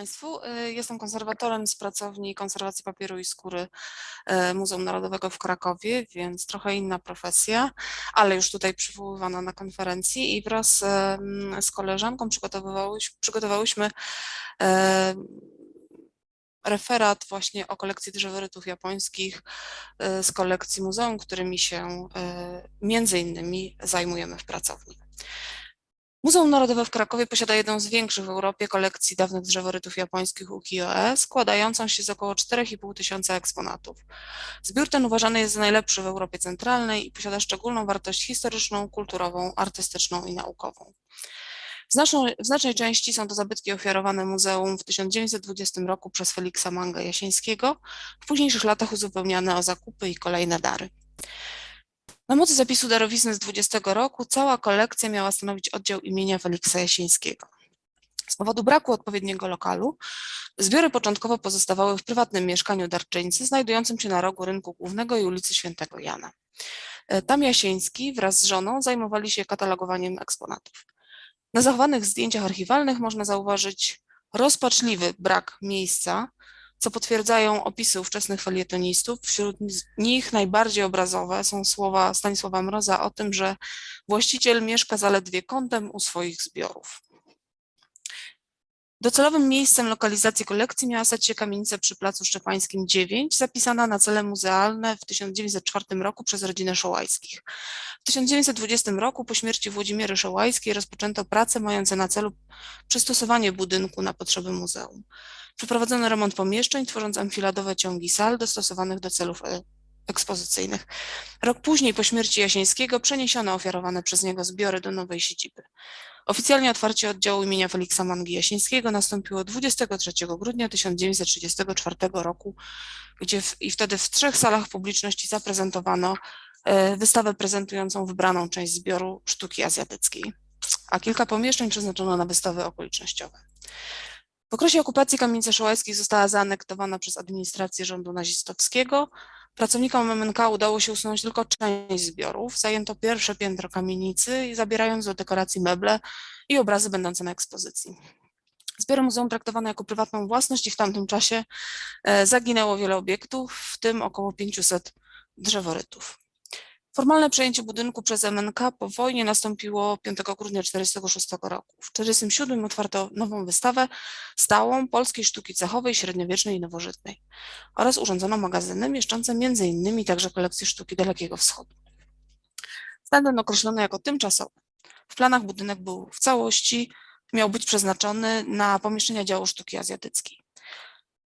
Państwu. Y, Jestem konserwatorem z pracowni konserwacji papieru i skóry y, Muzeum Narodowego w Krakowie, więc trochę inna profesja, ale już tutaj przywoływana na konferencji i wraz z koleżanką przygotowywałyś- przygotowałyśmy em, referat właśnie o kolekcji drzeworytów japońskich z kolekcji muzeum, którymi się między innymi zajmujemy w pracowni. Muzeum Narodowe w Krakowie posiada jedną z większych w Europie kolekcji dawnych drzeworytów japońskich ukiyo-e, składającą się z około 4,5 tysiąca eksponatów. Zbiór ten uważany jest za najlepszy w Europie Centralnej i posiada szczególną wartość historyczną, kulturową, artystyczną i naukową. W, znaczną, w znacznej części są to zabytki ofiarowane muzeum w 1920 roku przez Feliksa Manga Jasińskiego, w późniejszych latach uzupełniane o zakupy i kolejne dary. Na mocy zapisu darowizny z 20 roku cała kolekcja miała stanowić oddział imienia Feliksa Jasińskiego. Z powodu braku odpowiedniego lokalu zbiory początkowo pozostawały w prywatnym mieszkaniu darczyńcy znajdującym się na rogu rynku głównego i ulicy Świętego Jana. E, Tam Jasiński wraz z żoną zajmowali się katalogowaniem eksponatów. Na zachowanych zdjęciach archiwalnych można zauważyć rozpaczliwy brak miejsca, co potwierdzają opisy ówczesnych felietonistów. Wśród nich najbardziej obrazowe są słowa Stanisława Mroza o tym, że właściciel mieszka zaledwie kątem u swoich zbiorów. Docelowym miejscem lokalizacji kolekcji miała stać się kamienica przy Placu Szczepańskim 9, zapisana na cele muzealne w 1904 roku przez rodzinę Szołajskich. W 1920 roku po śmierci Włodzimiery Szołajskiej rozpoczęto prace mające na celu przystosowanie budynku na potrzeby muzeum. Przeprowadzono remont pomieszczeń, tworząc enfiladowe ciągi sal dostosowanych do celów e, ekspozycyjnych. Rok później, po śmierci Jasińskiego, przeniesiono ofiarowane przez niego zbiory do nowej siedziby. Oficjalnie otwarcie oddziału imienia Feliksa Mangi Jasińskiego nastąpiło 23 grudnia 1934 roku, gdzie w, i wtedy w trzech salach publiczności zaprezentowano e, wystawę prezentującą wybraną część zbioru sztuki azjatyckiej, a kilka pomieszczeń przeznaczono na wystawy okolicznościowe. W okresie okupacji kamienica Szołajskich została zaanektowana przez administrację rządu nazistowskiego. Pracownikom MNK udało się usunąć tylko część zbiorów. Zajęto pierwsze piętro kamienicy, zabierając do dekoracji meble i obrazy będące na ekspozycji. Zbiory muzeum traktowano jako prywatną własność i w tamtym czasie e, zaginęło wiele obiektów, w tym około 500 drzeworytów. Formalne przejęcie budynku przez MNK po wojnie nastąpiło 5 grudnia 1946 roku. W 1947 otwarto nową wystawę stałą polskiej sztuki cechowej, średniowiecznej i nowożytnej oraz urządzono magazyny mieszczące innymi także kolekcję sztuki Dalekiego Wschodu. Stan określono jako tymczasowy. W planach budynek był w całości, miał być przeznaczony na pomieszczenia działu sztuki azjatyckiej.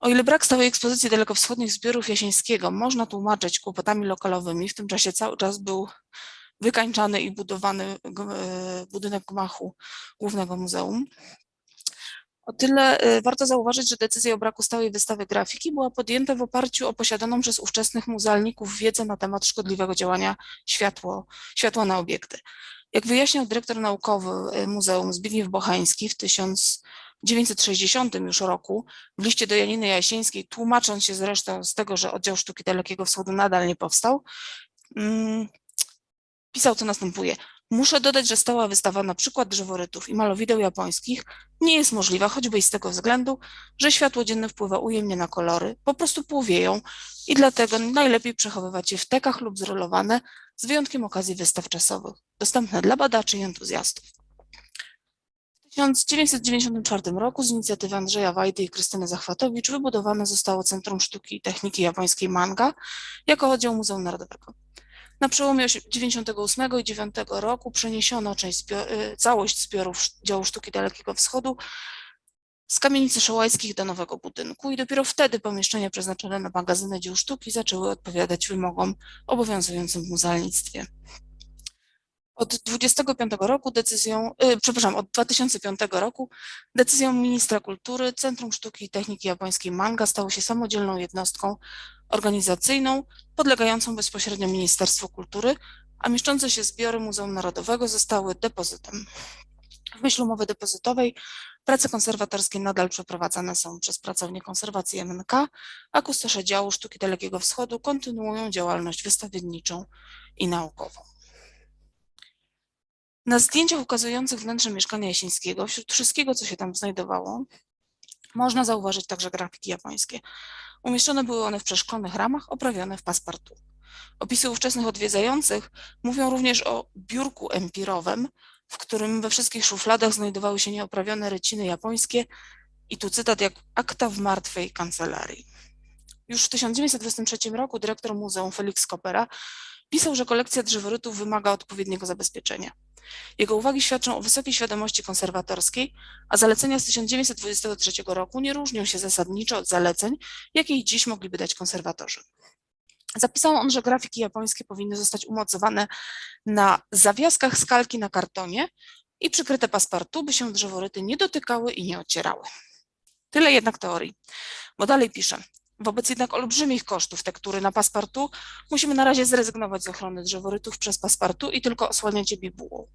O ile brak stałej ekspozycji dalekowschodnich zbiorów Jasińskiego można tłumaczyć kłopotami lokalowymi, w tym czasie cały czas był wykańczany i budowany e, budynek gmachu Głównego Muzeum. O tyle e, warto zauważyć, że decyzja o braku stałej wystawy grafiki była podjęta w oparciu o posiadaną przez ówczesnych muzealników wiedzę na temat szkodliwego działania światło, światła na obiekty. Jak wyjaśniał dyrektor naukowy e, Muzeum Zbigniew Bochański w 1960 już roku w liście do Janiny Jasińskiej, tłumacząc się zresztą z tego, że oddział sztuki Dalekiego Wschodu nadal nie powstał, mm, pisał co następuje. Muszę dodać, że stała wystawa na przykład drzeworytów i malowideł japońskich nie jest możliwa, choćby i z tego względu, że światło dzienne wpływa ujemnie na kolory, po prostu płowieją i dlatego najlepiej przechowywać je w tekach lub zrolowane, z wyjątkiem okazji wystaw czasowych, dostępne dla badaczy i entuzjastów. W 1994 roku z inicjatywy Andrzeja Wajdy i Krystyny Zachwatowicz wybudowane zostało Centrum Sztuki i Techniki Japońskiej Manga jako oddział Muzeum Narodowego. Na przełomie osie- 98 i 9 roku przeniesiono część zbio- y, całość zbiorów działu sztuki Dalekiego Wschodu z kamienicy Szołajskich do nowego budynku i dopiero wtedy pomieszczenia przeznaczone na magazyny dzieł sztuki zaczęły odpowiadać wymogom obowiązującym w muzealnictwie. Od 25 roku decyzją, y, przepraszam, od 2005 roku decyzją ministra kultury Centrum Sztuki i Techniki Japońskiej Manga stało się samodzielną jednostką organizacyjną podlegającą bezpośrednio Ministerstwu Kultury, a mieszczące się zbiory Muzeum Narodowego zostały depozytem. W myśl umowy depozytowej prace konserwatorskie nadal przeprowadzane są przez pracownię konserwacji MNK, a kustosze działu sztuki Dalekiego Wschodu kontynuują działalność wystawienniczą i naukową. Na zdjęciach ukazujących wnętrze mieszkania Jasińskiego, wśród wszystkiego, co się tam znajdowało, Można zauważyć także grafiki japońskie. Umieszczone były one w przeszklonych ramach, oprawione w paspartu. Opisy ówczesnych odwiedzających mówią również o biurku empirowym, w którym we wszystkich szufladach znajdowały się nieoprawione ryciny japońskie i tu cytat jak akta w martwej kancelarii. Już w 1923 roku dyrektor muzeum Felix Kopera pisał, że kolekcja drzeworytów wymaga odpowiedniego zabezpieczenia. Jego uwagi świadczą o wysokiej świadomości konserwatorskiej, a zalecenia z 1923 roku nie różnią się zasadniczo od zaleceń, jakie dziś mogliby dać konserwatorzy. Zapisał on, że grafiki japońskie powinny zostać umocowane na zawiaskach skalki na kartonie i przykryte paspartu, by się drzeworyty nie dotykały i nie ocierały. Tyle jednak teorii, bo dalej pisze. Wobec jednak olbrzymich kosztów tektury na paspartu musimy na razie zrezygnować z ochrony drzeworytów przez paspartu i tylko osłaniać je bibułą.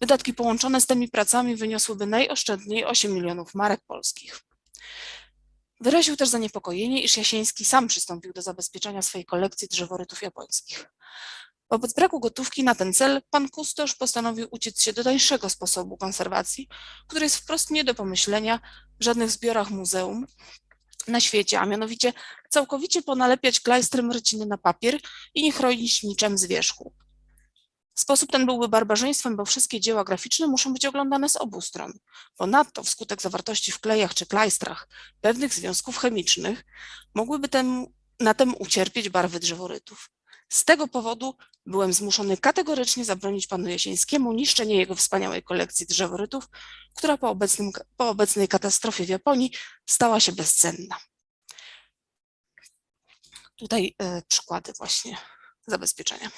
Wydatki połączone z tymi pracami wyniosłyby najoszczędniej 8 milionów marek polskich. Wyraził też zaniepokojenie, iż Jasiński sam przystąpił do zabezpieczenia swojej kolekcji drzeworytów japońskich. Wobec braku gotówki na ten cel pan kustosz postanowił uciec się do tańszego sposobu konserwacji, który jest wprost nie do pomyślenia w żadnych zbiorach muzeum na świecie, a mianowicie całkowicie ponalepiać klajstrem ryciny na papier i nie chronić niczym z wierzchu. Sposób ten byłby barbarzyństwem, bo wszystkie dzieła graficzne muszą być oglądane z obu stron. Ponadto wskutek zawartości w klejach czy klajstrach pewnych związków chemicznych mogłyby tem, na tym ucierpieć barwy drzeworytów. Z tego powodu byłem zmuszony kategorycznie zabronić panu Jasińskiemu niszczenie jego wspaniałej kolekcji drzeworytów, która po, obecnym, po obecnej katastrofie w Japonii stała się bezcenna. Tutaj y, przykłady właśnie zabezpieczenia.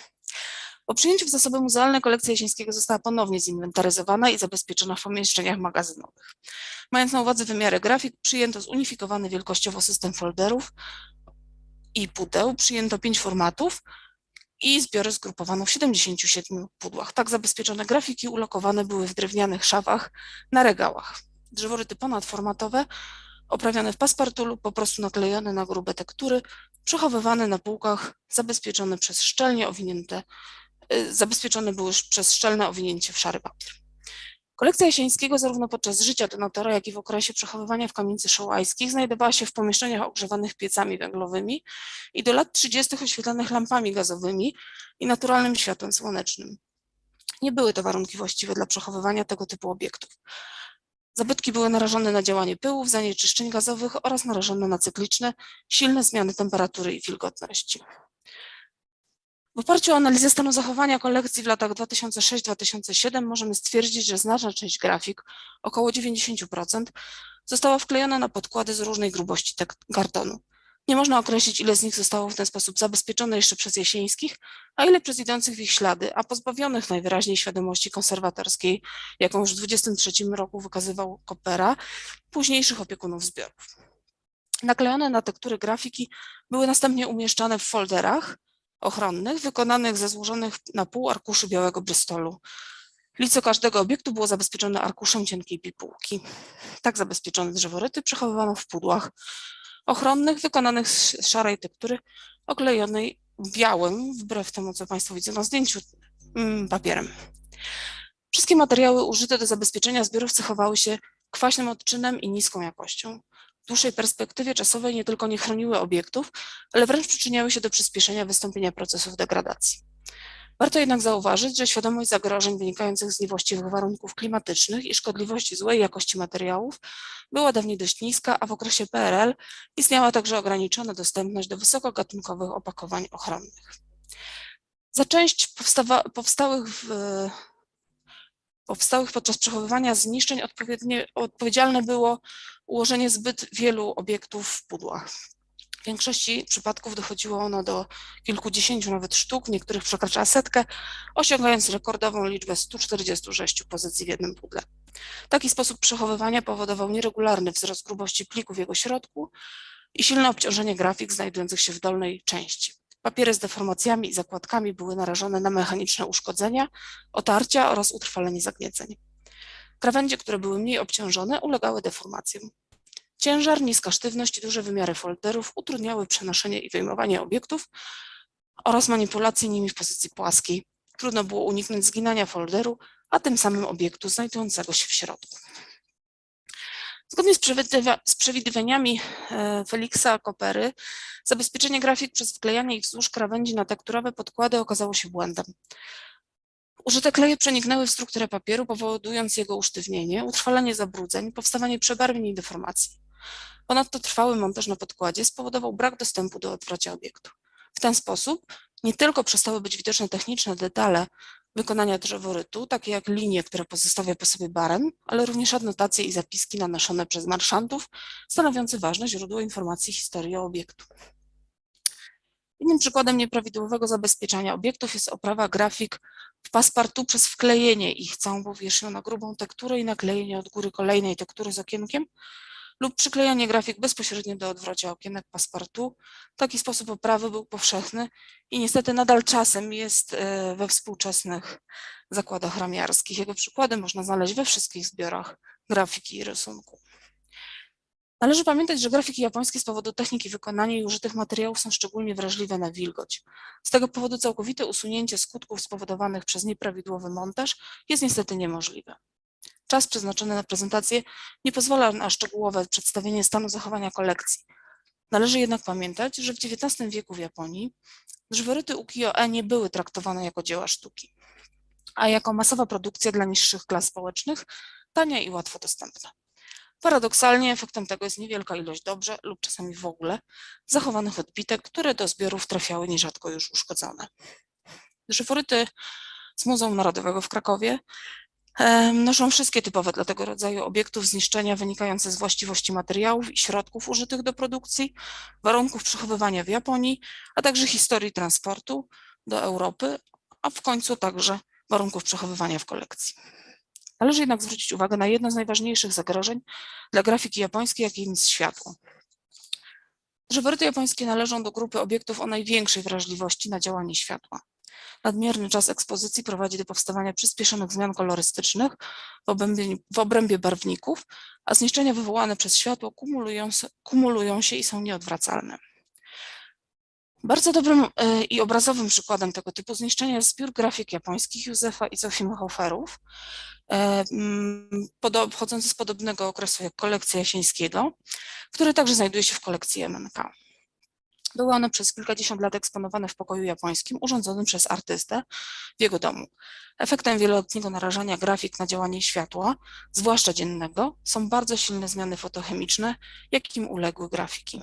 Po przyjęciu w zasoby muzealne kolekcja Jasińskiego została ponownie zinwentaryzowana i zabezpieczona w pomieszczeniach magazynowych. Mając na uwadze wymiary grafik, przyjęto zunifikowany wielkościowo system folderów i pudeł, przyjęto pięć formatów i zbiory zgrupowano w 77 pudłach. Tak zabezpieczone grafiki ulokowane były w drewnianych szafach na regałach. Drzeworyty ponadformatowe, oprawiane w paspartu lub po prostu naklejone na grube tektury, przechowywane na półkach, zabezpieczone przez szczelnie owinięte zabezpieczone były przez szczelne owinięcie w szary papier. Kolekcja Jasińskiego zarówno podczas życia donatora, jak i w okresie przechowywania w kamienicy szołajskich znajdowała się w pomieszczeniach ogrzewanych piecami węglowymi i do lat 30. oświetlanych lampami gazowymi i naturalnym światłem słonecznym. Nie były to warunki właściwe dla przechowywania tego typu obiektów. Zabytki były narażone na działanie pyłów, zanieczyszczeń gazowych oraz narażone na cykliczne, silne zmiany temperatury i wilgotności. W oparciu o analizę stanu zachowania kolekcji w latach 2006-2007 możemy stwierdzić, że znaczna część grafik, około 90%, została wklejona na podkłady z różnej grubości kartonu. Nie można określić, ile z nich zostało w ten sposób zabezpieczone jeszcze przez Jasińskich, a ile przez idących w ich ślady, a pozbawionych najwyraźniej świadomości konserwatorskiej, jaką już w 23 roku wykazywał Kopera, późniejszych opiekunów zbiorów. Naklejone na tektury grafiki były następnie umieszczane w folderach, ochronnych wykonanych ze złożonych na pół arkuszy białego brystolu. Lice każdego obiektu było zabezpieczone arkuszem cienkiej pipułki. Tak zabezpieczone drzeworyty przechowywano w pudłach ochronnych wykonanych z szarej tektury oklejonej białym, wbrew temu co Państwo widzą na zdjęciu, mm, papierem. Wszystkie materiały użyte do zabezpieczenia zbiorów cechowały się kwaśnym odczynem i niską jakością dłuższej perspektywie czasowej nie tylko nie chroniły obiektów, ale wręcz przyczyniały się do przyspieszenia wystąpienia procesów degradacji. Warto jednak zauważyć, że świadomość zagrożeń wynikających z niewłaściwych warunków klimatycznych i szkodliwości złej jakości materiałów była dawniej dość niska, a w okresie PRL istniała także ograniczona dostępność do wysokogatunkowych opakowań ochronnych. Za część powstałych w powstałych podczas przechowywania zniszczeń odpowiedzialne było ułożenie zbyt wielu obiektów w pudłach. W większości przypadków dochodziło ono do kilkudziesięciu nawet sztuk, w niektórych przekraczała setkę, osiągając rekordową liczbę 146 pozycji w jednym pudle. Taki sposób przechowywania powodował nieregularny wzrost grubości pliku w jego środku i silne obciążenie grafik znajdujących się w dolnej części. Papiery z deformacjami i zakładkami były narażone na mechaniczne uszkodzenia, otarcia oraz utrwalenie zagnieceń. Krawędzie, które były mniej obciążone, ulegały deformacjom. Ciężar, niska sztywność i duże wymiary folderów utrudniały przenoszenie i wyjmowanie obiektów oraz manipulację nimi w pozycji płaskiej. Trudno było uniknąć zginania folderu, a tym samym obiektu znajdującego się w środku. Zgodnie z, przewidywa- z przewidywaniami e, Feliksa Kopery, zabezpieczenie grafik przez wklejanie ich wzdłuż krawędzi na tekturowe podkłady okazało się błędem. Użyte kleje przeniknęły w strukturę papieru, powodując jego usztywnienie, utrwalanie zabrudzeń, powstawanie przebarwień i deformacji. Ponadto trwały montaż na podkładzie spowodował brak dostępu do odwrocia obiektu. W ten sposób nie tylko przestały być widoczne techniczne detale wykonania drzeworytu, takie jak linie, które pozostawia po sobie barem, ale również adnotacje i zapiski nanoszone przez marszantów, stanowiące ważne źródło informacji historii obiektu. Innym przykładem nieprawidłowego zabezpieczania obiektów jest oprawa grafik w paspartu przez wklejenie ich całą powierzchnią na grubą tekturę i naklejenie od góry kolejnej tektury z okienkiem lub przyklejanie grafik bezpośrednio do odwrocia okienek paspartu. Taki sposób oprawy był powszechny i niestety nadal czasem jest e, we współczesnych zakładach ramiarskich. Jego przykłady można znaleźć we wszystkich zbiorach grafiki i rysunku. Należy pamiętać, że grafiki japońskie z powodu techniki wykonania i użytych materiałów są szczególnie wrażliwe na wilgoć. Z tego powodu całkowite usunięcie skutków spowodowanych przez nieprawidłowy montaż jest niestety niemożliwe. Czas przeznaczony na prezentację nie pozwala na szczegółowe przedstawienie stanu zachowania kolekcji. Należy jednak pamiętać, że w XIX wieku w Japonii drzeworyty ukiyo-e nie były traktowane jako dzieła sztuki, a jako masowa produkcja dla niższych klas społecznych, tania i łatwo dostępna. Paradoksalnie efektem tego jest niewielka ilość dobrze lub czasami w ogóle zachowanych odbitek, które do zbiorów trafiały nierzadko już uszkodzone. Drzeworyty z Muzeum Narodowego w Krakowie noszą wszystkie typowe dla tego rodzaju obiektów zniszczenia wynikające z właściwości materiałów i środków użytych do produkcji, warunków przechowywania w Japonii, a także historii transportu do Europy, a w końcu także warunków przechowywania w kolekcji. Należy jednak zwrócić uwagę na jedno z najważniejszych zagrożeń dla grafiki japońskiej, jakim jest światło. Drzeworyty japońskie należą do grupy obiektów o największej wrażliwości na działanie światła. Nadmierny czas ekspozycji prowadzi do powstawania przyspieszonych zmian kolorystycznych w obrębie, w obrębie barwników, a zniszczenia wywołane przez światło kumulują, kumulują się i są nieodwracalne. Bardzo dobrym e, i obrazowym przykładem tego typu zniszczenia jest zbiór grafik japońskich Józefa i Zofii Hoferów, e, pochodzący z podobnego okresu jak kolekcja Jasińskiego, który także znajduje się w kolekcji MNK. Były one przez kilkadziesiąt lat eksponowane w pokoju japońskim urządzonym przez artystę w jego domu. Efektem wieloletniego narażania grafik na działanie światła, zwłaszcza dziennego, są bardzo silne zmiany fotochemiczne, jakim uległy grafiki.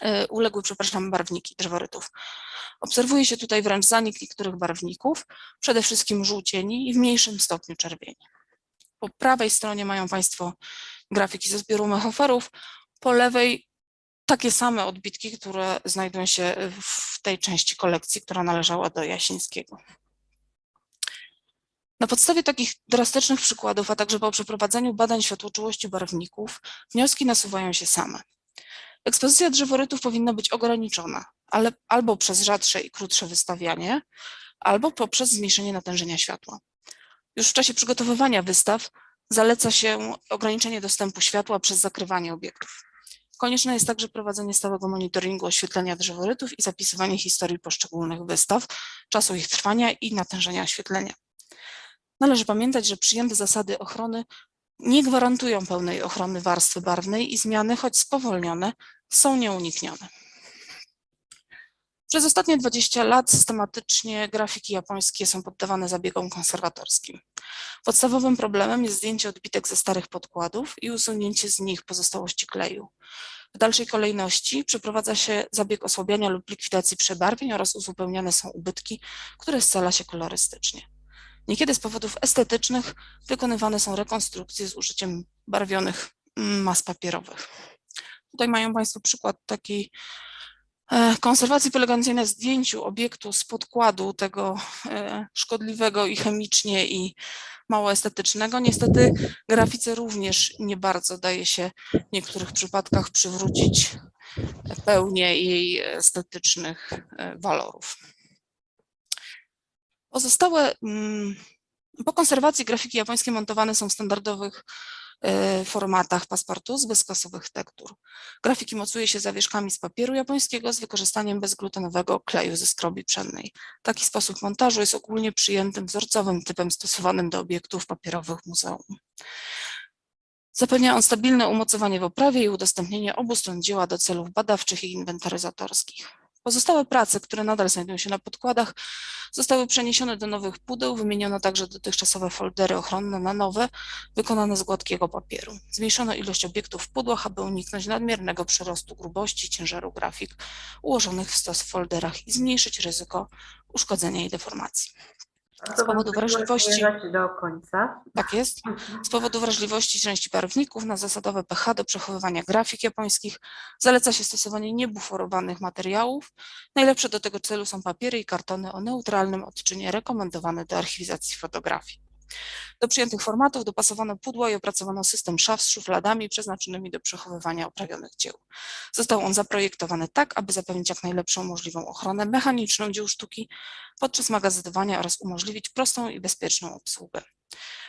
E, Uległy, przepraszam, barwniki drzeworytów. Obserwuje się tutaj wręcz zanik niektórych barwników, przede wszystkim żółcieni i w mniejszym stopniu czerwieni. Po prawej stronie mają Państwo grafiki ze zbioru mechoferów, po lewej takie same odbitki, które znajdują się w tej części kolekcji, która należała do Jasińskiego. Na podstawie takich drastycznych przykładów, a także po przeprowadzeniu badań światłoczułości barwników, wnioski nasuwają się same. Ekspozycja drzeworytów powinna być ograniczona, ale albo przez rzadsze i krótsze wystawianie, albo poprzez zmniejszenie natężenia światła. Już w czasie przygotowywania wystaw zaleca się ograniczenie dostępu światła przez zakrywanie obiektów. Konieczne jest także prowadzenie stałego monitoringu oświetlenia drzeworytów i zapisywanie historii poszczególnych wystaw, czasu ich trwania i natężenia oświetlenia. Należy pamiętać, że przyjęte zasady ochrony nie gwarantują pełnej ochrony warstwy barwnej i zmiany, choć spowolnione, są nieuniknione. Przez ostatnie 20 lat systematycznie grafiki japońskie są poddawane zabiegom konserwatorskim. Podstawowym problemem jest zdjęcie odbitek ze starych podkładów i usunięcie z nich pozostałości kleju. W dalszej kolejności przeprowadza się zabieg osłabiania lub likwidacji przebarwień oraz uzupełniane są ubytki, które scala się kolorystycznie. Niekiedy z powodów estetycznych wykonywane są rekonstrukcje z użyciem barwionych mm, mas papierowych. Tutaj mają Państwo przykład takiej konserwacji polegającej na zdjęciu obiektu z podkładu tego e, szkodliwego i chemicznie i mało estetycznego. Niestety grafice również nie bardzo daje się w niektórych przypadkach przywrócić pełnię jej estetycznych e, walorów. Pozostałe, mm, po konserwacji grafiki japońskie montowane są w standardowych e, formatach pasportu z bezkwasowych tektur. Grafiki mocuje się zawieszkami z papieru japońskiego z wykorzystaniem bezglutenowego kleju ze skrobi pszennej. Taki sposób montażu jest ogólnie przyjętym wzorcowym typem stosowanym do obiektów papierowych muzeum. Zapewnia on stabilne umocowanie w oprawie i udostępnienie obu stron dzieła do celów badawczych i inwentaryzatorskich. Pozostałe prace, które nadal znajdują się na podkładach, zostały przeniesione do nowych pudeł. Wymieniono także dotychczasowe foldery ochronne na nowe, wykonane z gładkiego papieru. Zmniejszono ilość obiektów w pudłach, aby uniknąć nadmiernego przyrostu grubości ciężaru grafik ułożonych w stos w folderach i zmniejszyć ryzyko uszkodzenia i deformacji. Z powodu wrażliwości- do końca. Tak jest. Z powodu wrażliwości części barwników na zasadowe pH do przechowywania grafik japońskich zaleca się stosowanie niebuforowanych materiałów. Najlepsze do tego celu są papiery i kartony o neutralnym odczynie rekomendowane do archiwizacji fotografii. Do przyjętych formatów dopasowano pudła i opracowano system szaf z szufladami przeznaczonymi do przechowywania oprawionych dzieł. Został on zaprojektowany tak, aby zapewnić jak najlepszą możliwą ochronę mechaniczną dzieł sztuki podczas magazynowania oraz umożliwić prostą i bezpieczną obsługę.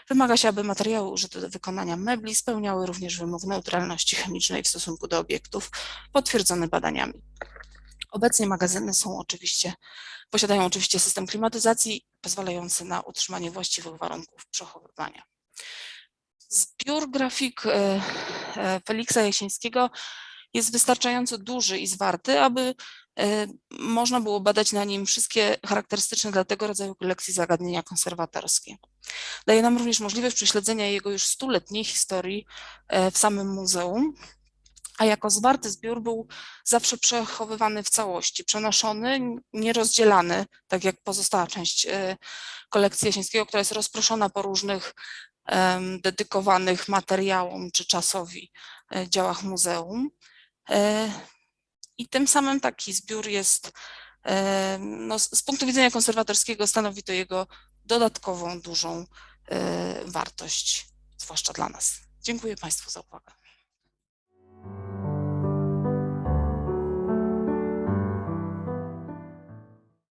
Wymaga się, aby materiały użyte do wykonania mebli spełniały również wymóg neutralności chemicznej w stosunku do obiektów potwierdzony badaniami. Obecnie magazyny są oczywiście, posiadają oczywiście system klimatyzacji pozwalający na utrzymanie właściwych warunków przechowywania. Zbiór grafik e, e, Feliksa Jasińskiego jest wystarczająco duży i zwarty, aby e, można było badać na nim wszystkie charakterystyczne dla tego rodzaju kolekcji zagadnienia konserwatorskie. Daje nam również możliwość prześledzenia jego już stuletniej historii w samym muzeum, a jako zwarty zbiór był zawsze przechowywany w całości, przenoszony, nierozdzielany, tak jak pozostała część e, kolekcji Jasińskiego, która jest rozproszona po różnych dedykowanych materiałom czy czasowi e, działach muzeum. E, I tym samym taki zbiór jest, no, z punktu widzenia konserwatorskiego stanowi to jego dodatkową, dużą wartość, zwłaszcza dla nas. Dziękuję Państwu za uwagę. thank you